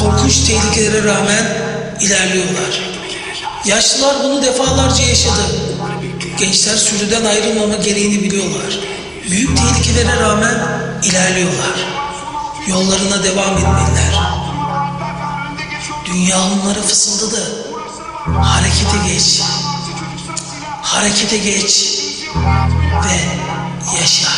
Korkunç tehlikelere rağmen ilerliyorlar. Yaşlılar bunu defalarca yaşadı. Gençler sürüden ayrılmama gereğini biliyorlar. Büyük tehlikelere rağmen ilerliyorlar. Yollarına devam etmeliler. Dünya onlara fısıldadı. Harekete geç. Harekete geç. Ve yaşa.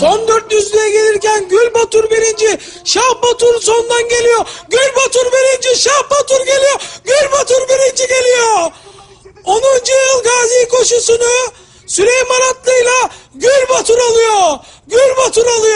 Son 400'lüğe gelirken Gül Batur birinci, Şah Batur sondan geliyor. Gül Batur birinci, Şah Batur geliyor. Gül Batur birinci geliyor. 10. yıl gazi koşusunu Süleyman Atlı'yla Gül Batur alıyor. Gül Batur alıyor.